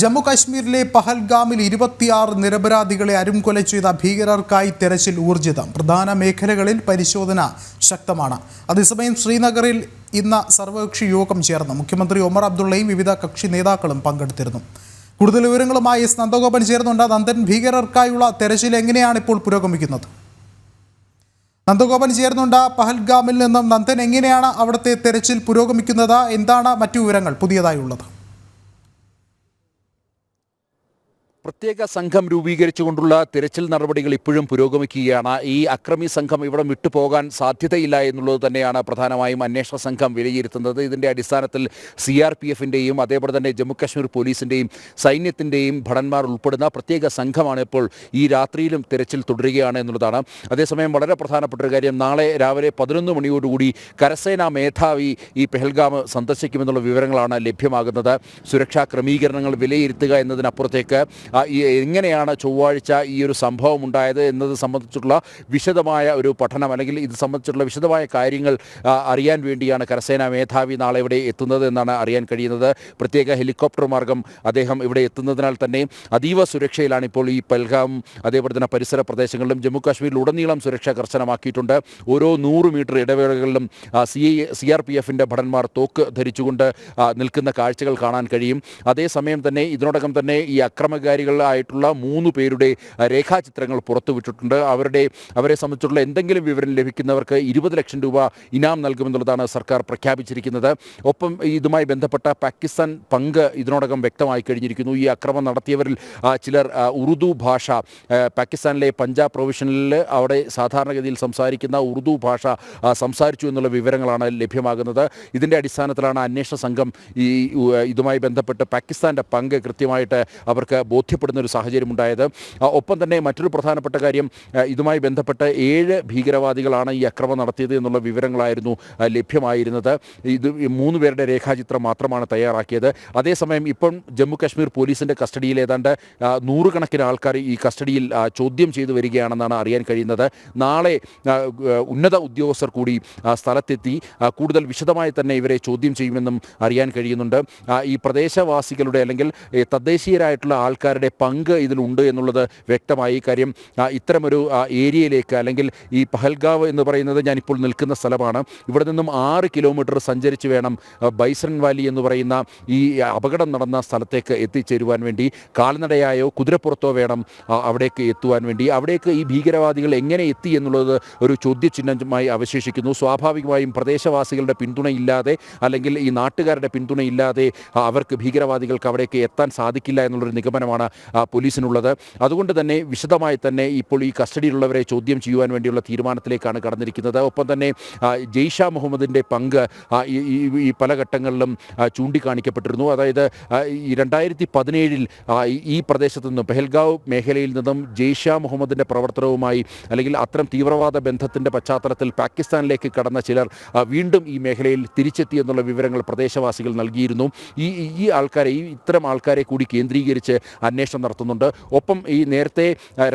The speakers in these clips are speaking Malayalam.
ജമ്മു കാശ്മീരിലെ പഹൽഗാമിൽ ഇരുപത്തിയാറ് നിരപരാധികളെ അരുംകൊല ചെയ്ത ഭീകരർക്കായി തെരച്ചിൽ ഊർജിതം. പ്രധാന മേഖലകളിൽ പരിശോധന ശക്തമാണ്. അതേസമയം ശ്രീനഗറിൽ ഇന്ന് സർവകക്ഷി യോഗം ചേർന്നു. മുഖ്യമന്ത്രി ഒമർ അബ്ദുള്ളയും വിവിധ കക്ഷി നേതാക്കളും പങ്കെടുത്തിരുന്നു. കൂടുതൽ വിവരങ്ങളുമായി എസ് നന്ദഗോപൻ ചേർന്നുണ്ട് നന്ദൻ ഭീകരർക്കായുള്ള തെരച്ചിൽ എങ്ങനെയാണ് ഇപ്പോൾ പുരോഗമിക്കുന്നത്? നന്ദഗോപൻ ചേർന്നുണ്ട് പഹൽഗാമിൽ നിന്നും നന്ദൻ എങ്ങനെയാണ് അവിടുത്തെ തെരച്ചിൽ പുരോഗമിക്കുന്നത്? എന്താണ് മറ്റു വിവരങ്ങൾ പുതിയതായി പ്രത്യേക സംഘം രൂപീകരിച്ചുകൊണ്ടുള്ള തിരച്ചിൽ നടപടികൾ ഇപ്പോഴും പുരോഗമിക്കുകയാണ്. ഈ അക്രമി സംഘം ഇവിടെ വിട്ടുപോകാൻ സാധ്യതയില്ല എന്നുള്ളത് തന്നെയാണ് പ്രധാനമായും അന്വേഷണ സംഘം വിലയിരുത്തുന്നത്. ഇതിന്റെ അടിസ്ഥാനത്തിൽ സി ആർ പി എഫിന്റെയും അതേപോലെ തന്നെ ജമ്മുകശ്മീർ പോലീസിന്റെയും സൈന്യത്തിന്റെയും ഭടന്മാർ ഉൾപ്പെടുന്ന പ്രത്യേക സംഘമാണ് ഇപ്പോൾ ഈ രാത്രിയിലും തിരച്ചിൽ തുടരുകയാണ് എന്നുള്ളതാണ്. അതേസമയം വളരെ പ്രധാനപ്പെട്ട ഒരു കാര്യം നാളെ രാവിലെ പതിനൊന്ന് മണിയോടുകൂടി കരസേനാ മേധാവി ഈ പെഹൽഗാം സന്ദർശിക്കുമെന്നുള്ള വിവരങ്ങളാണ് ലഭ്യമാകുന്നത്. സുരക്ഷാ ക്രമീകരണങ്ങൾ വിലയിരുത്തുക എന്നതിനപ്പുറത്തേക്ക് എങ്ങനെയാണ് ചൊവ്വാഴ്ച ഈ ഒരു സംഭവം ഉണ്ടായത് എന്നത് സംബന്ധിച്ചിട്ടുള്ള വിശദമായ ഒരു പഠനം അല്ലെങ്കിൽ ഇത് സംബന്ധിച്ചിട്ടുള്ള വിശദമായ കാര്യങ്ങൾ അറിയാൻ വേണ്ടിയാണ് കരസേനാ മേധാവി നാളെ ഇവിടെ എത്തുന്നത് എന്നാണ് അറിയാൻ കഴിയുന്നത്. പ്രത്യേക ഹെലികോപ്റ്റർ മാർഗം അദ്ദേഹം ഇവിടെ എത്തുന്നതിനാൽ തന്നെ അതീവ സുരക്ഷയിലാണ് ഇപ്പോൾ ഈ പൽഗാം അതേപോലെ തന്നെ പരിസര പ്രദേശങ്ങളിലും ജമ്മു കാശ്മീരിൽ ഉടനീളം സുരക്ഷ കർശനമാക്കിയിട്ടുണ്ട്. ഓരോ നൂറ് മീറ്റർ ഇടവേളകളിലും സി സി ആർ പി എഫിന്റെ ഭടന്മാർ തോക്ക് ധരിച്ചുകൊണ്ട് നിൽക്കുന്ന കാഴ്ചകൾ കാണാൻ കഴിയും. അതേസമയം തന്നെ ഇതിനോടകം തന്നെ ഈ അക്രമകാരികളായിട്ടുള്ള മൂന്ന് പേരുടെ രേഖാചിത്രങ്ങൾ പുറത്തുവിട്ടിട്ടുണ്ട്. അവരുടെ അവരെ സംബന്ധിച്ചുള്ള എന്തെങ്കിലും വിവരം ലഭിക്കുന്നവർക്ക് ഇരുപത് ലക്ഷം രൂപ ഇനാം നൽകുമെന്നുള്ളതാണ് സർക്കാർ പ്രഖ്യാപിച്ചിരിക്കുന്നത്. ഒപ്പം ഇതുമായി ബന്ധപ്പെട്ട പാകിസ്ഥാൻ പങ്ക് ഇതിനോടകം വ്യക്തമായി കഴിഞ്ഞിരിക്കുന്നു. ഈ അക്രമം നടത്തിയവരിൽ ചിലർ ഉറുദു ഭാഷ പാകിസ്ഥാനിലെ പഞ്ചാബ് പ്രൊവിഷനിൽ അവിടെ സാധാരണഗതിയിൽ സംസാരിക്കുന്ന ഉറുദു ഭാഷ സംസാരിച്ചു എന്നുള്ള വിവരങ്ങളാണ് ലഭ്യമാകുന്നത്. ഇതിന്റെ അടിസ്ഥാനത്തിലാണ് അന്വേഷണ സംഘം ഈ ഇതുമായി ബന്ധപ്പെട്ട് പാകിസ്ഥാന്റെ പങ്ക് കൃത്യമായിട്ട് അവർക്ക് ബോധ്യപ്പെടുന്ന ഒരു സാഹചര്യം ഉണ്ടായത് ഒപ്പം തന്നെ മറ്റൊരു പ്രധാനപ്പെട്ട കാര്യം ഇതുമായി ബന്ധപ്പെട്ട് ഏഴ് ഭീകരവാദികളാണ് ഈ അക്രമം നടത്തിയത് എന്നുള്ള വിവരങ്ങളായിരുന്നു ലഭ്യമായിരുന്നത്. ഇത് മൂന്ന് പേരുടെ രേഖാചിത്രം മാത്രമാണ് തയ്യാറാക്കിയത്. അതേസമയം ഇപ്പം ജമ്മു കാശ്മീർ പോലീസിന്റെ കസ്റ്റഡിയിൽ ഏതാണ്ട് നൂറുകണക്കിന് ആൾക്കാർ ഈ കസ്റ്റഡിയിൽ ചോദ്യം ചെയ്തു വരികയാണെന്നാണ് അറിയാൻ കഴിയുന്നത്. നാളെ ഉന്നത ഉദ്യോഗസ്ഥർ കൂടി സ്ഥലത്തെത്തി കൂടുതൽ വിശദമായി തന്നെ ഇവരെ ചോദ്യം ചെയ്യുമെന്നും അറിയാൻ കഴിയുന്നുണ്ട്. ഈ പ്രദേശവാസികളുടെ അല്ലെങ്കിൽ തദ്ദേശീയരായിട്ടുള്ള തദ്ദേശീയരായിട്ടുള്ള ആൾക്കാരുടെ പങ്ക് ഇതിലുണ്ട് എന്നുള്ളത് വ്യക്തമായി കാര്യം ഇത്തരമൊരു ഏരിയയിലേക്ക് അല്ലെങ്കിൽ ഈ പഹൽഗാവ് എന്ന് പറയുന്നത് ഞാനിപ്പോൾ നിൽക്കുന്ന സ്ഥലമാണ്. ഇവിടെ നിന്നും ആറ് കിലോമീറ്റർ സഞ്ചരിച്ച് വേണം ബൈസൺ വാലി എന്ന് പറയുന്ന ഈ അപകടം നടന്ന സ്ഥലത്തേക്ക് എത്തിച്ചേരുവാൻ വേണ്ടി കാൽനടയായോ കുതിരപ്പുറത്തോ വേണം അവിടേക്ക് എത്തുവാൻ വേണ്ടി. അവിടേക്ക് ഈ ഭീകരവാദികൾ എങ്ങനെ എത്തി എന്നുള്ളത് ഒരു ചോദ്യചിഹ്നമായി അവശേഷിക്കുന്നു. സ്വാഭാവികമായും പ്രദേശവാസികളുടെ പിന്തുണയില്ലാതെ അല്ലെങ്കിൽ ഈ നാട്ടുകാരുടെ പിന്തുണയില്ലാതെ അവർക്ക് ഭീകരവാദികൾക്ക് അവിടേക്ക് എത്താൻ സാധിക്കില്ല എന്നുള്ളൊരു നിഗമനമാണ് പോലീസിനുള്ളത്. അതുകൊണ്ട് തന്നെ വിശദമായി തന്നെ ഇപ്പോൾ ഈ കസ്റ്റഡിയിലുള്ളവരെ ചോദ്യം ചെയ്യുവാൻ വേണ്ടിയുള്ള തീരുമാനത്തിലേക്കാണ് കടന്നിരിക്കുന്നത്. ഒപ്പം തന്നെ ജെയ്ഷ മുഹമ്മദിന്റെ പങ്ക് ഈ പല ഘട്ടങ്ങളിലും ചൂണ്ടിക്കാണിക്കപ്പെട്ടിരുന്നു. അതായത് ഈ രണ്ടായിരത്തി പതിനേഴിൽ ഈ പ്രദേശത്തു നിന്നും പെഹൽഗാവ് മേഖലയിൽ നിന്നും ജെയ്ഷ മുഹമ്മദിന്റെ പ്രവർത്തനവുമായി അല്ലെങ്കിൽ അത്തരം തീവ്രവാദ ബന്ധത്തിന്റെ പശ്ചാത്തലത്തിൽ പാകിസ്ഥാനിലേക്ക് കടന്ന ചിലർ വീണ്ടും ഈ മേഖലയിൽ തിരിച്ചെത്തി എന്നുള്ള വിവരങ്ങൾ പ്രദേശവാസികൾ നൽകിയിരുന്നു. ഈ- ഈ ആൾക്കാരെ ഈ ഇത്തരം ആൾക്കാരെ കൂടി കേന്ദ്രീകരിച്ച് അന്വേഷണം നടത്തുന്നുണ്ട്. ഒപ്പം ഈ നേരത്തെ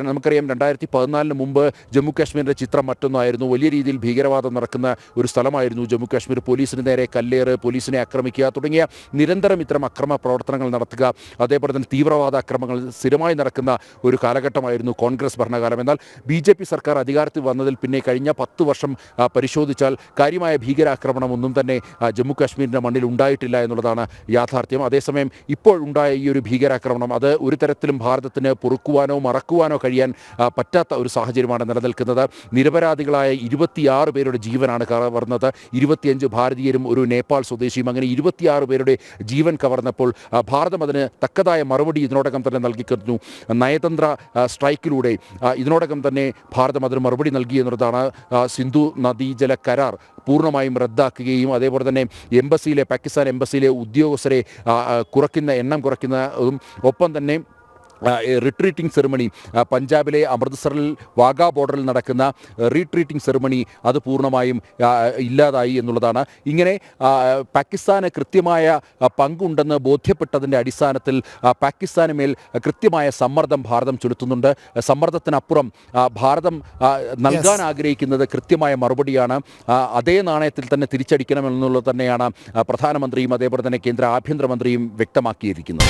നമുക്കറിയാം രണ്ടായിരത്തി പതിനാലിന് മുമ്പ് ജമ്മു കാശ്മീരിന്റെ ചിത്രം മറ്റൊന്നായിരുന്നു. വലിയ രീതിയിൽ ഭീകരവാദം നടക്കുന്ന ഒരു സ്ഥലമായിരുന്നു ജമ്മു കാശ്മീർ. പോലീസിന് നേരെ കല്ലേറ് പോലീസിനെ ആക്രമിക്കുക തുടങ്ങിയ നിരന്തരം ഇത്തരം അക്രമ പ്രവർത്തനങ്ങൾ നടത്തുക അതേപോലെ തന്നെ തീവ്രവാദ അക്രമങ്ങൾ സ്ഥിരമായി നടക്കുന്ന ഒരു കാലഘട്ടമായിരുന്നു കോൺഗ്രസ് ഭരണകാലം. എന്നാൽ ബി ജെ പി സർക്കാർ അധികാരത്തിൽ വന്നതിൽ പിന്നെ കഴിഞ്ഞ പത്ത് വർഷം പരിശോധിച്ചാൽ കാര്യമായ ഭീകരാക്രമണം ഒന്നും തന്നെ ജമ്മു കാശ്മീരിന്റെ മണ്ണിൽ ഉണ്ടായിട്ടില്ല എന്നുള്ളതാണ് യാഥാർത്ഥ്യം. അതേസമയം ഇപ്പോൾ ഉണ്ടായ ഈ ഒരു ഭീകരാക്രമണം അത് ഒരു തരത്തിലും ഭാരതത്തിന് പൊറുക്കുവാനോ മറക്കുവാനോ കഴിയാൻ പറ്റാത്ത ഒരു സാഹചര്യമാണ് നിലനിൽക്കുന്നത്. നിരപരാധികളായ ഇരുപത്തിയാറ് പേരുടെ ജീവനാണ് കവർന്നത്. ഇരുപത്തിയഞ്ച് ഭാരതീയരും ഒരു നേപ്പാൾ സ്വദേശിയും അങ്ങനെ ഇരുപത്തിയാറ് പേരുടെ ജീവൻ കവർന്നപ്പോൾ ഭാരതം അതിന് തക്കതായ മറുപടി ഇതിനോടകം തന്നെ നൽകിക്കഴിഞ്ഞു. നയതന്ത്ര സ്ട്രൈക്കിലൂടെ ഇതിനോടകം തന്നെ ഭാരതം അതിന് മറുപടി നൽകി എന്നുള്ളതാണ് സിന്ധു നദീജല കരാർ പൂർണമായും റദ്ദാക്കുകയും അതേപോലെ തന്നെ എംബസിയിലെ പാകിസ്ഥാൻ എംബസിയിലെ ഉദ്യോഗസ്ഥരെ കുറയ്ക്കുന്ന എണ്ണം കുറയ്ക്കുന്നതും ഒപ്പം തന്നെ റിട്രീറ്റിംഗ് സെറിമണി പഞ്ചാബിലെ അമൃത്സറിൽ വാഗാ ബോർഡറിൽ നടക്കുന്ന റീട്രീറ്റിംഗ് സെറിമണി അത് പൂർണമായും ഇല്ലാതായി എന്നുള്ളതാണ്. ഇങ്ങനെ പാകിസ്ഥാന് കൃത്യമായ പങ്കുണ്ടെന്ന് ബോധ്യപ്പെട്ടതിന്റെ അടിസ്ഥാനത്തിൽ പാകിസ്ഥാന് മേൽ കൃത്യമായ സമ്മർദ്ദം ഭാരതം ചെലുത്തുന്നുണ്ട്. സമ്മർദ്ദത്തിനപ്പുറം ഭാരതം നൽകാൻ ആഗ്രഹിക്കുന്നത് കൃത്യമായ മറുപടിയാണ്. അതേ നാണയത്തിൽ തന്നെ തിരിച്ചടിക്കണമെന്നുള്ളത് തന്നെയാണ് പ്രധാനമന്ത്രിയും അതേപോലെ തന്നെ കേന്ദ്ര ആഭ്യന്തരമന്ത്രിയും വ്യക്തമാക്കിയിരിക്കുന്നത്.